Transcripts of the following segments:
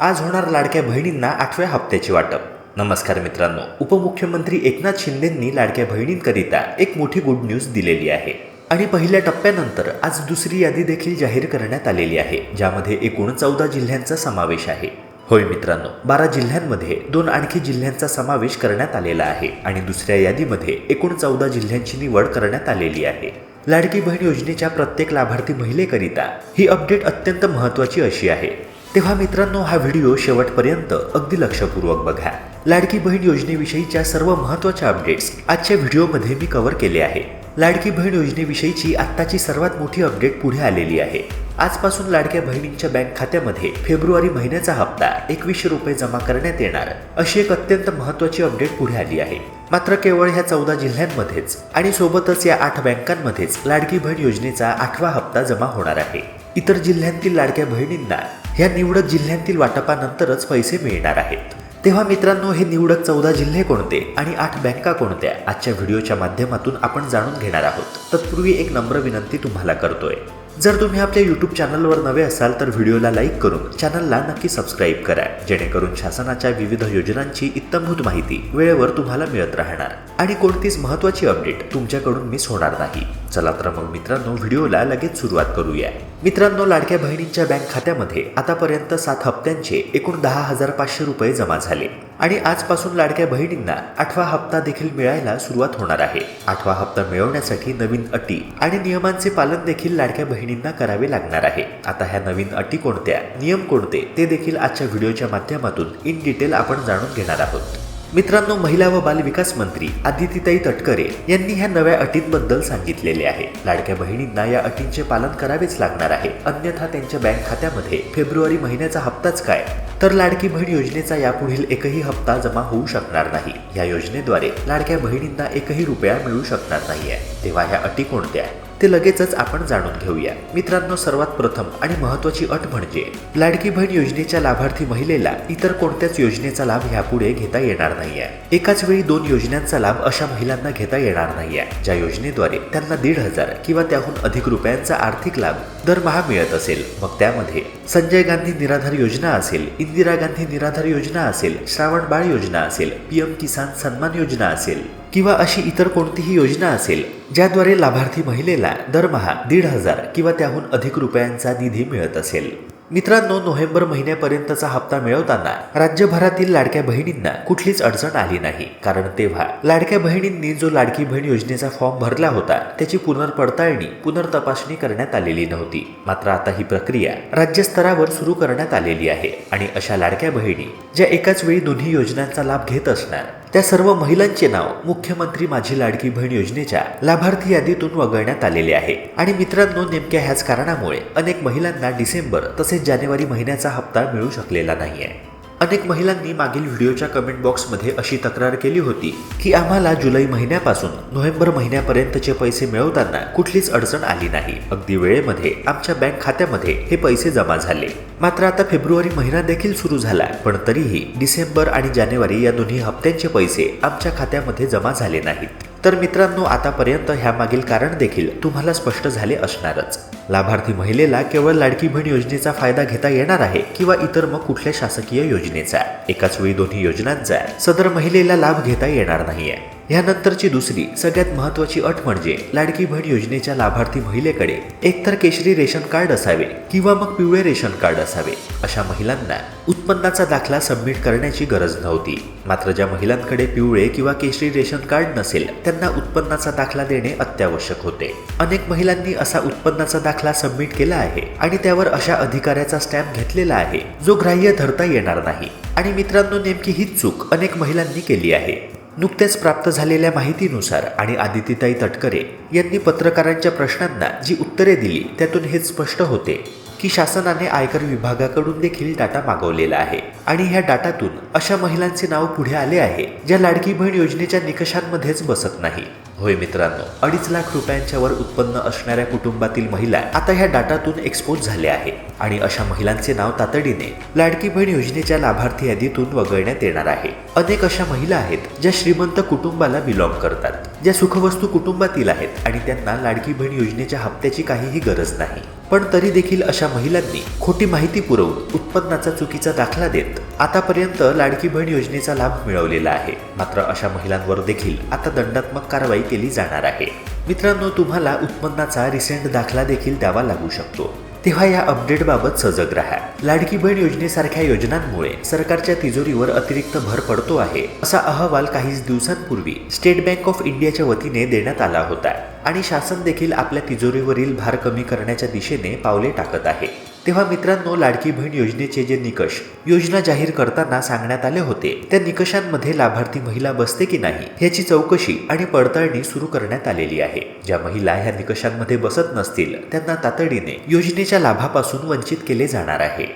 आज होणार लाडक्या बहिणींना आठव्या हप्त्याची वाटप. नमस्कार मित्रांनो उपमुख्यमंत्री एकनाथ शिंदेंनी लाडक्या बहिणींकरिता एक मोठी गुड न्यूज दिलेली आहे. आणि पहिल्या टप्प्यानंतर आज दुसरी यादी देखील जाहीर करण्यात आलेली आहे ज्यामध्ये एकूण चौदा जिल्ह्यांचा समावेश आहे. होय मित्रांनो बारा जिल्ह्यांमध्ये दोन आणखी जिल्ह्यांचा समावेश करण्यात आलेला आहे आणि दुसऱ्या यादीमध्ये एकूण चौदा जिल्ह्यांची निवड करण्यात आलेली आहे. लाडकी बहीण योजनेच्या प्रत्येक लाभार्थी महिलेकरिता ही अपडेट अत्यंत महत्त्वाची अशी आहे. तेव्हा मित्रांनो हा व्हिडिओ शेवटपर्यंत अगदी लक्षपूर्वक बघा. लाडकी बहीण योजनेविषयीच्या सर्व महत्त्वाच्या अपडेट्स आजच्या व्हिडिओमध्ये मी कव्हर केले आहे. लाडकी बहीण योजनेविषयीची आत्ताची सर्वात मोठी अपडेट पुढे आलेली आहे. आजपासून लाडक्या बहिणींच्या बँक खात्यामध्ये फेब्रुवारी महिन्याचा हप्ता एकवीसशे रुपये जमा करण्यात येणार. अशी एक अत्यंत महत्त्वाची अपडेट पुढे आली आहे. मात्र केवळ ह्या चौदा जिल्ह्यांमध्येच आणि सोबतच या आठ बँकांमध्येच लाडकी बहीण योजनेचा आठवा हप्ता जमा होणार आहे. इतर जिल्ह्यांतील लाडक्या बहिणींना ह्या निवडक जिल्ह्यांतील वाटपानंतरच पैसे मिळणार आहेत. तेव्हा मित्रांनो हे निवडक चौदा जिल्हे कोणते आणि आठ बँका कोणत्या? आजच्या व्हिडिओच्या माध्यमातून आपण जाणून घेणार आहोत. तत्पूर्वी एक नम्र विनंती तुम्हाला करतोय. जर तुम्ही आपल्या यूट्यूब चॅनलवर नवे असाल तर व्हिडिओला लाईक करून चॅनलला नक्की सबस्क्राईब करा. जेणेकरून शासनाच्या विविध योजनांची इत्तमभूत माहिती वेळेवर तुम्हाला मिळत राहणार. आणि कोणतीच महत्त्वाची अपडेट तुमच्याकडून मिस होणार नाही. चला तर मग मित्रांनो व्हिडिओला लगेच सुरुवात करूया. मित्रांनो लाडक्या बहिणींच्या बँक खात्यामध्ये आतापर्यंत सात हप्त्यांचे एकूण दहा हजार पाचशे रुपये जमा झाले. आणि आजपासून लाडक्या बहिणींना आठवा हप्ता देखील मिळायला सुरुवात होणार आहे. आठवा हप्ता मिळवण्यासाठी नवीन अटी आणि नियमांचे पालन देखील लाडक्या बहिणींना करावे लागणार आहे. आता ह्या नवीन अटी कोणत्या नियम कोणते ते देखील आजच्या व्हिडिओच्या माध्यमातून इन डिटेल आपण जाणून घेणार आहोत. मित्रांनो महिला व बाल विकास मंत्री आदितीताई तटकरे यांनी ह्या नव्या अटींबद्दल सांगितलेले आहे. लाडक्या बहिणींना या अटींचे पालन करावेच लागणार आहे. अन्यथा त्यांच्या बँक खात्यामध्ये फेब्रुवारी महिन्याचा हप्ताच काय? तर लाडकी बहीण योजनेचा यापुढील एकही हप्ता जमा होऊ शकणार नाही. या योजनेद्वारे लाडक्या बहिणींना एकही रुपया मिळू शकणार नाहीये. तेव्हा ह्या अटी कोणत्या? ते लगेचच आपण जाणून घेऊया. मित्रांनो सर्वात प्रथम आणि महत्वाची अट म्हणजे लाडकी बहीण योजनेच्या लाभार्थी महिलेला इतर कोणत्याच योजनेचा लाभ ह्यापुढे घेता येणार नाहीये. एकाच वेळी दोन योजनांचा लाभ अशा महिलांना घेता येणार नाहीये ज्या योजनेद्वारे त्यांना दीड हजार किंवा त्याहून अधिक रुपयांचा आर्थिक लाभ दरमहा मिळत असेल. मग त्यामध्ये संजय गांधी निराधार योजना असेल इंदिरा गांधी निराधार योजना असेल श्रावण बाळ योजना असेल पीएम किसान सन्मान योजना असेल किंवा अशी इतर कोणतीही योजना असेल ज्याद्वारे लाभार्थी महिलेला दरमहा दीड हजार किंवा त्याहून अधिक रुपयांचा निधी मिळत असेल. मित्रांनो नोव्हेंबर महिन्यापर्यंतचा हप्ता मिळवताना राज्यभरातील लाडक्या बहिणींना कुठलीच अडचण आली नाही. कारण तेव्हा लाडक्या बहिणींनी जो लाडकी बहीण योजनेचा फॉर्म भरला होता त्याची पुनर्पडताळणी पुनर्तपासणी करण्यात आलेली नव्हती. मात्र आता ही प्रक्रिया राज्यस्तरावर सुरू करण्यात आलेली आहे आणि अशा लाडक्या बहिणी ज्या एकाच वेळी दोन्ही योजनांचा लाभ घेत असणार त्या सर्व महिलांचे नाव मुख्यमंत्री माझी लाडकी बहीण योजनेच्या लाभार्थी यादीतून वगळण्यात आलेले आहे. आणि मित्रांनो नेमक्या ह्याच कारणामुळे अनेक महिलांना डिसेंबर तसेच जानेवारी महिन्याचा हप्ता मिळू शकलेला नाहीये. अनेक महिलांनी मागील व्हिडिओच्या कमेंट बॉक्समध्ये अशी तक्रार केली होती की आम्हाला जुलै महिन्यापासून नोव्हेंबर महिन्यापर्यंतचे पैसे मिळवताना कुठलीच अडचण आली नाही. अगदी वेळेमध्ये आमच्या बँक खात्यामध्ये हे पैसे जमा झाले. मात्र आता फेब्रुवारी महिना देखील सुरू झाला पण तरीही डिसेंबर आणि जानेवारी या दोन्ही हप्त्यांचे पैसे आमच्या खात्यामध्ये जमा झाले नाहीत. तर मित्रांनो आतापर्यंत ह्यामागील कारण देखील तुम्हाला स्पष्ट झाले असणारच. लाभार्थी महिलेला केवळ लाडकी बहीण योजनेचा फायदा घेता येणार आहे किंवा इतर मग कुठल्या शासकीय योजनेचा. एकाच वेळी दोन्ही योजनांचा सदर महिलेला लाभ घेता येणार नाहीये. यानंतरची दुसरी सगळ्यात महत्वाची अट म्हणजे लाडकी बहीण योजनेच्या लाभार्थी महिलेकडे एकतर केशरी रेशन कार्ड असावे किंवा मग पिवळे रेशन कार्ड असावे अशा महिलांना उत्पन्नाचा दाखला सबमिट करण्याची गरज नव्हती. मात्र ज्या महिलांकडे पिवळे किंवा केशरी रेशन कार्ड नसेल त्यांना उत्पन्नाचा दाखला देणे अत्यावश्यक होते. अनेक महिलांनी असा उत्पन्नाचा दाखला दाखला सबमिट केला आहे आणि त्यावर अशा अधिकाऱ्याचा स्टॅम्प घेतलेला आहे. जो ग्राह्य धरता येणार नाही. आणि मित्रांनो नेमकी हीच चूक अनेक महिलांनी केली आहे. नुकत्याच प्राप्त झालेल्या माहितीनुसार आणि आदितीताई तटकरे यांनी पत्रकारांच्या प्रश्नांना जी उत्तरे दिली त्यातून हेच स्पष्ट होते की शासनाने आयकर विभागाकडून देखील डाटा मागवलेला आहे. आणि ह्या डाटातून अशा महिलांचे नाव पुढे आले आहे ज्या लाडकी बहीण योजनेच्या निकषांमध्येच बसत नाही. होय मित्रांनो अडीच लाख रुपयांच्या वर उत्पन्न असणाऱ्या कुटुंबातील महिला आता ह्या डाटातून एक्सपोज झाल्या आहे आणि अशा महिलांचे नाव तातडीने लाडकी बहीण योजनेच्या लाभार्थी यादीतून वगळण्यात येणार आहे. अनेक अशा महिला आहेत ज्या श्रीमंत कुटुंबाला बिलॉंग करतात ज्या सुखवस्तू कुटुंबातील आहेत आणि त्यांना लाडकी बहीण योजनेच्या हप्त्याची काहीही गरज नाही. पण तरी देखील अशा महिलांनी खोटी माहिती पुरवून उत्पन्नाचा चुकीचा दाखला देत आतापर्यंत लाडकी बहीण योजनेचा लाभ मिळवलेला आहे. मात्र अशा महिलांवर देखील आता दंडात्मक कारवाई केली जाणार आहे. मित्रांनो तुम्हाला उत्पन्नाचा रिसेंट दाखला देखील द्यावा लागू शकतो. तेव्हा या अपडेटबाबत सजग राहा. लाडकी बहीण योजनेसारख्या योजनांमुळे सरकारच्या तिजोरीवर अतिरिक्त भर पडतो आहे असा अहवाल काही दिवसांपूर्वी स्टेट बँक ऑफ इंडियाच्या वतीने देण्यात आला होता आणि शासन देखील आपल्या तिजोरीवरील भार कमी करण्याच्या दिशेने पावले टाकत आहे. तेव्हा मित्रांनो लाडकी बहीण योजनेचे जे निकष योजना जाहीर करताना सांगण्यात आले होते. त्या निकषांमध्ये लाभार्थी महिला बसते की नाही याची चौकशी आणि पडताळणी सुरू करण्यात आलेली आहे. ज्या महिला ह्या निकषांमध्ये बसत नसतील त्यांना तातडीने योजनेच्या लाभापासून वंचित केले जाणार आहे.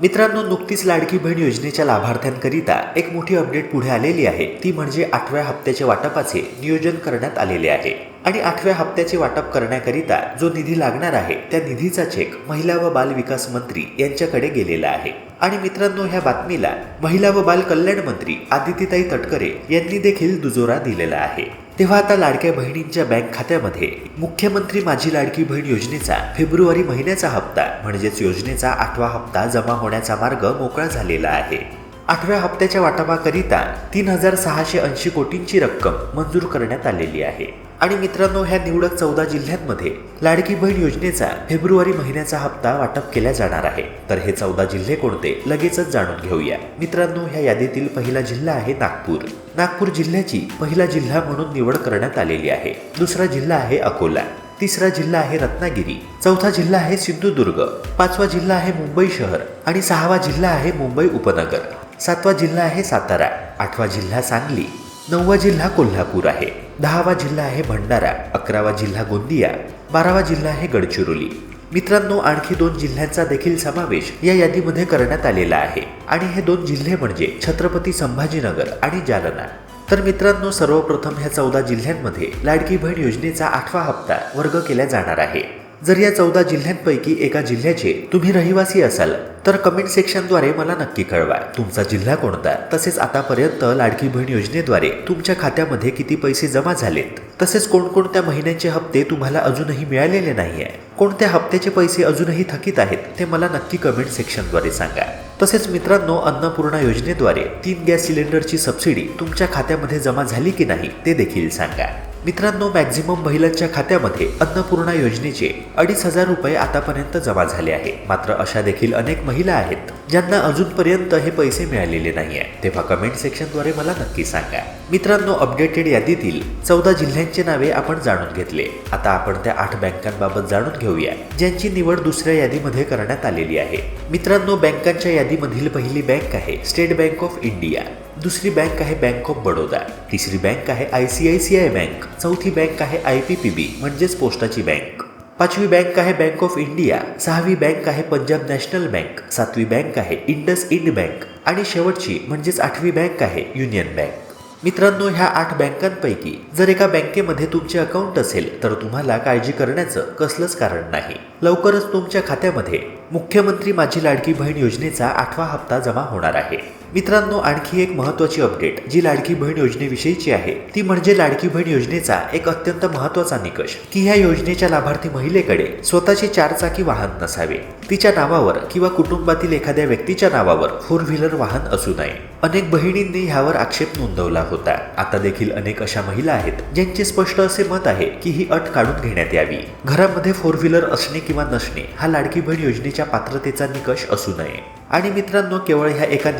मित्रांनो नुकतीच लाडकी बहीण योजनेच्या लाभार्थ्यांकरिता एक मोठी अपडेट पुढे आलेली आहे. ती म्हणजे आठव्या हप्त्याचे वाटपाचे नियोजन करण्यात आलेले आहे. आणि आठव्या हप्त्याचे वाटप करण्याकरिता जो निधी लागणार आहे त्या निधीचा चेक महिला व बाल विकास मंत्री यांच्याकडे गेलेला आहे. आणि मित्रांनो ह्या बातमीला महिला व बाल कल्याण मंत्री आदितीताई तटकरे यांनी देखील दुजोरा दिलेला आहे. तेव्हा आता लाडक्या बहिणींच्या बँक खात्यामध्ये मुख्यमंत्री माझी लाडकी बहीण योजनेचा फेब्रुवारी महिन्याचा हप्ता म्हणजेच योजनेचा आठवा हप्ता जमा होण्याचा मार्ग मोकळा झालेला आहे. आठव्या हप्त्याच्या वाटपाकरिता तीन हजार सहाशे ऐंशी कोटींची रक्कम मंजूर करण्यात आलेली आहे. आणि मित्रांनो ह्या निवडक चौदा जिल्ह्यांमध्ये लाडकी बहीण योजनेचा फेब्रुवारी महिन्याचा हप्ता वाटप केला जाणार आहे. तर हे चौदा जिल्हे कोणते? लगेचच जाणून घेऊया. मित्रांनो ह्या यादीतील पहिला जिल्हा आहे नागपूर. नागपूर जिल्ह्याची पहिला जिल्हा म्हणून निवड करण्यात आलेली आहे. दुसरा जिल्हा आहे अकोला. तिसरा जिल्हा आहे रत्नागिरी. चौथा जिल्हा आहे सिंधुदुर्ग. पाचवा जिल्हा आहे मुंबई शहर. आणि सहावा जिल्हा आहे मुंबई उपनगर. सातवा जिल्हा आहे सातारा. आठवा जिल्हा सांगली. नववा जिल्हा कोल्हापूर आहे. दहावा जिल्हा आहे भंडारा अकरावा जिल्हा गोंदिया बारावा जिल्हा आहे गडचिरोली. मित्रांनो आणखी दोन जिल्ह्यांचा देखील समावेश या यादीमध्ये करण्यात आलेला आहे. आणि हे दोन जिल्हे म्हणजे छत्रपती संभाजीनगर आणि जालना. तर मित्रांनो सर्वप्रथम ह्या चौदा जिल्ह्यांमध्ये लाडकी बहीण योजनेचा आठवा हप्ता वर्ग केला जाणार आहे. जर या चौदा जिल्ह्यांपैकी एका जिल्ह्याचे तुम्ही रहिवासी असाल तर कमेंट सेक्शनद्वारे मला नक्की कळवा. तुमचा जिल्हा कोणता? तसेच आतापर्यंत लाडकी बहीण योजनेद्वारे तुमच्या खात्यामध्ये किती पैसे जमा झालेत? तसेच कोणकोणत्या महिन्यांचे हप्ते तुम्हाला अजूनही मिळालेले नाही आहे कोणत्या हप्त्याचे पैसे अजूनही थकीत आहेत ते मला नक्की कमेंट सेक्शनद्वारे सांगा. तसेच मित्रांनो अन्नपूर्णा योजनेद्वारे तीन गॅस सिलेंडरची सबसिडी तुमच्या खात्यामध्ये जमा झाली की नाही ते देखील सांगा. मित्रांनो मॅक्झिमम महिलांच्या खात्यामध्ये अन्नपूर्णा योजनेचे अडीच हजार रुपये आतापर्यंत जमा झाले आहे. मात्र अशा देखील अनेक महिला आहेत ज्यांना अजूनपर्यंत हे पैसे मिळालेले नाही आहे तेव्हा कमेंट सेक्शनद्वारे मला नक्की सांगा. मित्रांनो अपडेटेड यादीतील चौदा जिल्ह्यांची नावे आपण जाणून घेतले. आता आपण त्या आठ बँकांबाबत जाणून घेऊया ज्यांची निवड दुसऱ्या यादीमध्ये करण्यात आलेली आहे. मित्रांनो बँकांच्या यादीमधील पहिली बँक आहे स्टेट बँक ऑफ इंडिया. दुसरी बँक आहे बँक ऑफ बडोदा. तिसरी बँक आहे I C I C I bank. चौथी बँक आहे आय पी पी बी म्हणजेच पोस्टाची बँक. पाचवी बँक आहे बँक ऑफ इंडिया. सहावी बँक आहे पंजाब नॅशनल बँक. सातवी बँक आहे इंडस इंड बँक. आणि शेवटची म्हणजेच आठवी बँक आहे युनियन बँक. मित्रांनो ह्या आठ बँकांपैकी जर एका बँकेमध्ये तुमचे अकाउंट असेल तर तुम्हाला काळजी करण्याचं कसलंच कारण नाही. लवकरच तुमच्या खात्यामध्ये मुख्यमंत्री माझी लाडकी बहीण योजनेचा आठवा हप्ता जमा होणार आहे. मित्रांनो आणखी एक महत्त्वाची अपडेट जी लाडकी बहीण योजनेविषयीची आहे. ती म्हणजे लाडकी बहीण योजनेचा एक अत्यंत महत्त्वाचा निकष की ह्या योजनेच्या लाभार्थी महिलेकडे स्वतःचे चारचाकी वाहन नसावे. तिच्या नावावर किंवा कुटुंबातील एखाद्या व्यक्तीच्या नावावर फोर व्हीलर वाहन असू नये. अनेक बहिणींनी ह्यावर आक्षेप नोंदवला होता. आता देखील अनेक अशा महिला आहेत ज्यांचे स्पष्ट असे मत आहे की ही अट काढून घेण्यात यावी. घरामध्ये फोर व्हीलर असणे किंवा नसणे हा लाडकी बहीण योजनेच्या पात्रतेचा निकष असू नये. आणि मित्रांनो केवळ ह्या एका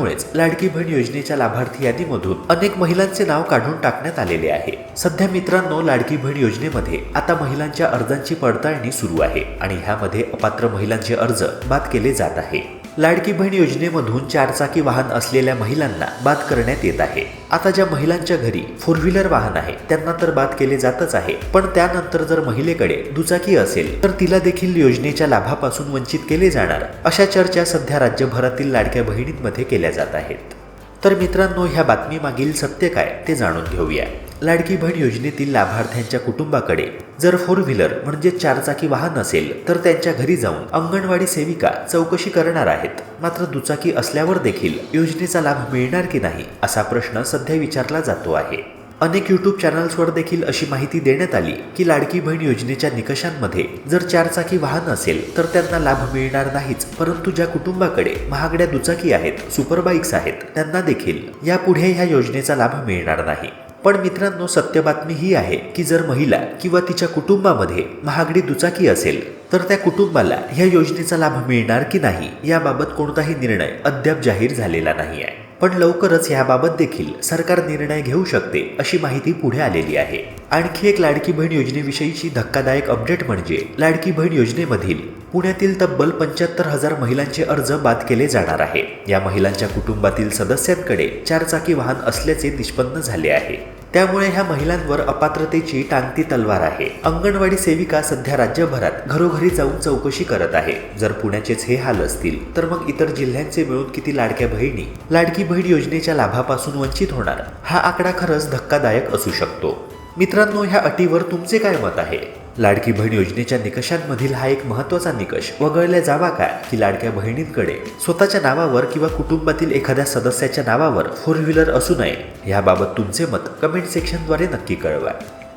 त्यामुळेच लाडकी बहीण योजनेच्या लाभार्थी यादीमधून अनेक महिलांचे नाव काढून टाकण्यात आलेले आहे. सध्या मित्रांनो लाडकी बहीण योजनेमध्ये आता महिलांच्या अर्जांची पडताळणी सुरू आहे आणि ह्यामध्ये अपात्र महिलांचे अर्ज बाद केले जात आहे. लाडकी बहीण योजनेमधून चारचाकी वाहन असलेल्या महिलांना बाद करण्यात येत आहे. आता ज्या महिलांच्या घरी फोर व्हीलर वाहन आहे त्यांना तर बाद केले जातच आहे. पण त्यानंतर जर महिलेकडे दुचाकी असेल तर तिला देखील योजनेच्या लाभापासून वंचित केले जाणार. अशा चर्चा सध्या राज्यभरातील लाडक्या बहिणींमध्ये केल्या जात आहेत. तर मित्रांनो ह्या बातमीमागील सत्य काय ते जाणून घेऊया. लाडकी बहीण योजनेतील लाभार्थ्यांच्या कुटुंबाकडे जर फोर व्हीलर म्हणजे चारचाकी वाहन असेल तर त्यांच्या घरी जाऊन अंगणवाडी सेविका चौकशी करणार आहेत. मात्र दुचाकी असल्यावर देखील योजनेचा लाभ मिळणार की नाही असा प्रश्न सध्या विचारला जातो आहे. अनेक यूट्यूब चॅनल्सवर देखील अशी माहिती देण्यात आली की लाडकी बहीण योजनेच्या निकषांमध्ये जर चारचाकी वाहन असेल तर त्यांना लाभ मिळणार नाहीच. परंतु ज्या कुटुंबाकडे महागड्या दुचाकी आहेत सुपर बाईक्स आहेत त्यांना देखील यापुढे ह्या योजनेचा लाभ मिळणार नाही. पण मित्रांनो सत्य बातमी ही आहे की जर महिला किंवा तिच्या कुटुंबामध्ये महागडी दुचाकी असेल तर त्या कुटुंबाला ह्या योजनेचा लाभ मिळणार की नाही याबाबत कोणताही निर्णय अद्याप जाहीर झालेला नाही आहे पण लवकरच ह्याबाबत देखील सरकार निर्णय घेऊ शकते अशी माहिती पुढे आलेली आहे. आणखी एक लाडकी बहीण योजनेविषयीची धक्कादायक अपडेट म्हणजे लाडकी बहीण योजनेमधील पुण्यातील तब्बल पंच्याहत्तर हजार महिलांचे अर्ज बाद केले जाणार आहे. या महिलांच्या कुटुंबातील सदस्यांकडे चारचाकी वाहन असल्याचे निष्पन्न झाले आहे. त्यामुळे ह्या महिलांवर अपात्रतेची टांगती तलवार आहे. अंगणवाडी सेविका सध्या राज्यभरात घरोघरी जाऊन चौकशी करत आहे. जर पुण्याचेच हे हाल असतील तर मग इतर जिल्ह्यांचे मिळून किती लाडक्या बहिणी लाडकी बहीण योजनेच्या लाभापासून वंचित होणार? हा आकडा खरंच धक्कादायक असू शकतो. मित्रांनो ह्या अटीवर तुमचे काय मत आहे? लाडकी बहीण योजनेच्या निकषांमधील हा एक महत्त्वाचा निकष वगळल्या जावा का की लाडक्या बहिणींकडे स्वतःच्या नावावर किंवा कुटुंबातील एखाद्या सदस्याच्या नावावर फोर व्हीलर असू नये याबाबत तुमचे मत कमेंट सेक्शनद्वारे नक्की कळवा.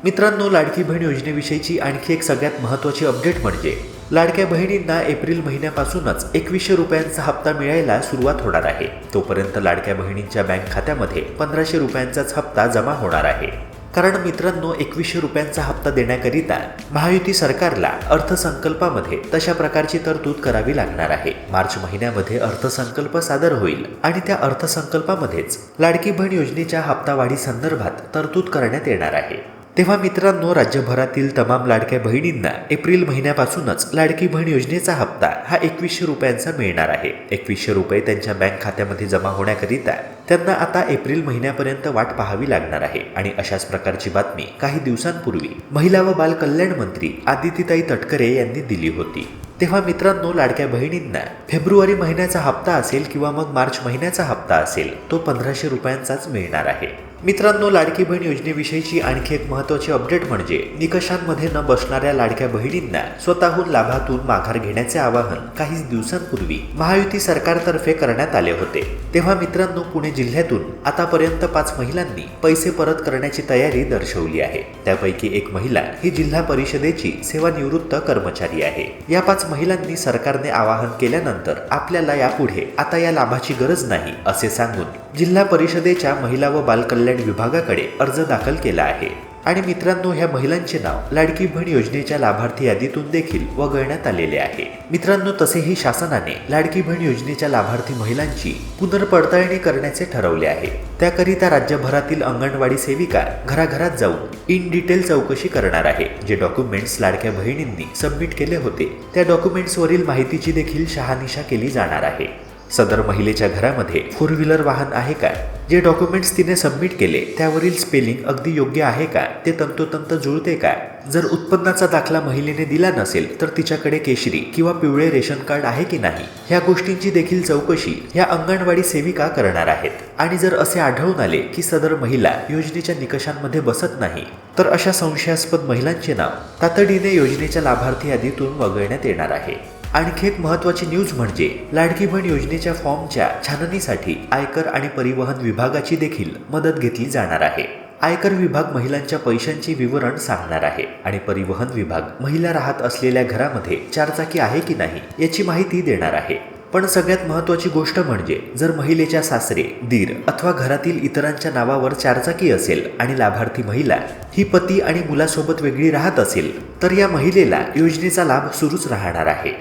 मित्रांनो लाडकी बहीण योजनेविषयीची आणखी एक सगळ्यात महत्त्वाची अपडेट म्हणजे लाडक्या बहिणींना एप्रिल महिन्यापासूनच एकवीसशे रुपयांचा हप्ता मिळायला सुरुवात होणार आहे. तोपर्यंत लाडक्या बहिणींच्या बँक खात्यामध्ये पंधराशे रुपयांचाच हप्ता जमा होणार आहे. कारण मित्रांनो एकवीसशे रुपयांचा हप्ता देण्याकरिता महायुती सरकारला अर्थसंकल्पामध्ये तशा प्रकारची तरतूद करावी लागणार आहे. मार्च महिन्यामध्ये अर्थसंकल्प सादर होईल आणि त्या अर्थसंकल्पामध्येच लाडकी बहीण योजनेच्या हप्तावाढी संदर्भात तरतूद करण्यात येणार आहे. तेव्हा मित्रांनो राज्यभरातील तमाम लाडक्या बहिणींना एप्रिल महिन्यापासूनच लाडकी बहीण योजनेचा हप्ता हा एकवीसशे रुपयांचा मिळणार आहे. एकवीसशे रुपये त्यांच्या बँक खात्यामध्ये जमा होण्याकरिता त्यांना आता एप्रिल महिन्यापर्यंत वाट पाहावी लागणार आहे. आणि अशाच प्रकारची बातमी काही दिवसांपूर्वी महिला व बाल कल्याण मंत्री आदितीताई तटकरे यांनी दिली होती. तेव्हा मित्रांनो लाडक्या बहिणींना फेब्रुवारी महिन्याचा हप्ता असेल किंवा मग मार्च महिन्याचा हप्ता असेल तो पंधराशे रुपयांचाच मिळणार आहे. मित्रांनो लाडकी बहीण योजनेविषयीची आणखी एक महत्त्वाची अपडेट म्हणजे निकषांमध्ये न बसणाऱ्या लाडक्या बहिणींना स्वतःहून लाभातून माघार घेण्याचे आवाहन काही दिवसांपूर्वी महायुती सरकारतर्फे करण्यात आले होते. तेव्हा मित्रांनो पुणे जिल्ह्यातून आतापर्यंत पाच महिलांनी पैसे परत करण्याची तयारी दर्शवली आहे. त्यापैकी एक महिला ही जिल्हा परिषदेची सेवानिवृत्त कर्मचारी आहे. या पाच महिलांनी सरकारने आवाहन केल्यानंतर आपल्याला यापुढे आता या लाभाची गरज नाही असे सांगून जिल्हा परिषदेच्या महिला व बालकल्याण विभागाकडे अर्ज दाखल केला आहे. आणि मित्रांनो ह्या महिलांचे नाव लाडकी बहीण योजनेच्या लाभार्थी यादीतून देखील वगळण्यात आलेले आहे. मित्रांनो तसेही शासनाने लाडकी बहीण योजनेच्या लाभार्थी महिलांची पुनर्पडताळणी करण्याचे ठरवले आहे. त्याकरिता राज्यभरातील अंगणवाडी सेविका घराघरात जाऊन इन डिटेल चौकशी करणार आहे. जे डॉक्युमेंट्स लाडक्या बहिणींनी सबमिट केले होते त्या डॉक्युमेंट्सवरील माहितीची देखील शहानिशा केली जाणार आहे. सदर महिलेच्या घरामध्ये फोर व्हीलर वाहन आहे का? जे डॉक्युमेंट्स तिने सबमिट केले त्यावरील स्पेलिंग अगदी योग्य आहे का? ते तंतोतंत जुळते का? जर उत्पन्नाचा दाखला महिलेने दिला नसेल तर तिच्याकडे केशरी किंवा पिवळे रेशन कार्ड आहे की नाही? ह्या गोष्टींची देखील चौकशी या अंगणवाडी सेविका करणार आहेत. आणि जर असे आढळून आले की सदर महिला योजनेच्या निकषांमध्ये बसत नाही तर अशा संशयास्पद महिलांचे नाव तातडीने योजनेच्या लाभार्थी यादीतून वगळण्यात येणार आहे. आणखी एक महत्त्वाची न्यूज म्हणजे लाडकी बहीण योजनेच्या फॉर्मच्या छाननीसाठी आयकर आणि परिवहन विभागाची देखील मदत घेतली जाणार आहे. आयकर विभाग महिलांच्या पैशांचे विवरण सांगणार आहे आणि परिवहन विभाग महिला राहत असलेल्या घरामध्ये चारचाकी आहे की नाही याची माहिती देणार आहे. पण सगळ्यात महत्त्वाची गोष्ट म्हणजे जर महिलेच्या सासरे दीर अथवा घरातील इतरांच्या नावावर चारचाकी असेल आणि लाभार्थी महिला ही पती आणि मुलासोबत वेगळी राहत असेल तर या महिलेला योजनेचा लाभ सुरूच राहणार आहे.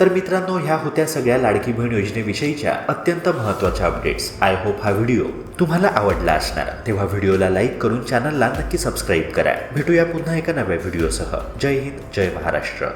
तर मित्रांनो ह्या होत्या सगळ्या लाडकी बहीण योजनेविषयीच्या अत्यंत महत्त्वाच्या अपडेट्स आय होप हा व्हिडिओ तुम्हाला आवडला असणार. तेव्हा व्हिडिओला लाईक करून चॅनलला नक्की सबस्क्राईब करा. भेटूया पुन्हा एका नव्या व्हिडिओसह जय हिंद जय महाराष्ट्र.